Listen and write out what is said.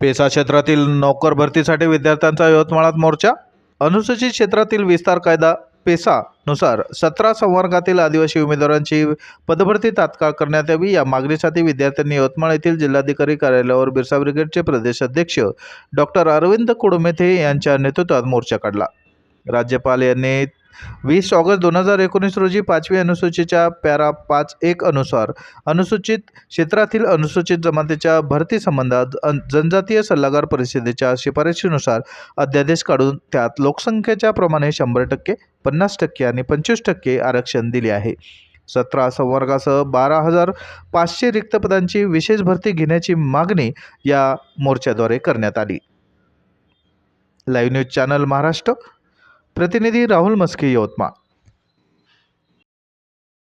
PESA क्षेत्रातील नोकर भरतीसाठी विद्यार्थ्यांचा यवतमाळात मोर्चा. अनुसूचित क्षेत्रातील विस्तार कायदा पेसानुसार सतरा संवर्गातील आदिवासी उमेदवारांची पदभरती तात्काळ करण्यात यावी. या मागणीसाठी विद्यार्थ्यांनी यवतमाळ येथील जिल्हाधिकारी कार्यालयावर बिरसा ब्रिगेडचे प्रदेशाध्यक्ष डॉक्टर अरविंद कुडमेथे यांच्या नेतृत्वात मोर्चा काढला. राज्यपाल यांनी वीस ऑगस्ट दोन हजार एकोणीस रोजी पाचवी अनुसूचीच्या पॅरा पाच एक अनुसार अनुसूचित क्षेत्रातील अनुसूचित जमातीच्या भरती संबंधात जनजातीय सल्लागार परिषदेच्या शिफारशीनुसार अध्यादेश काढून त्यात लोकसंख्येच्या प्रमाणे शंभर टक्के पन्नास टक्के आणि पंचवीस टक्के आरक्षण दिले आहे. सतरा संवर्गासह बारा हजार पाचशे रिक्त पदांची विशेष भरती घेण्याची मागणी या मोर्चाद्वारे करण्यात आली. लाईव्ह न्यूज चॅनल महाराष्ट्र प्रतिनिधी राहुल मस्के यवतमाळ.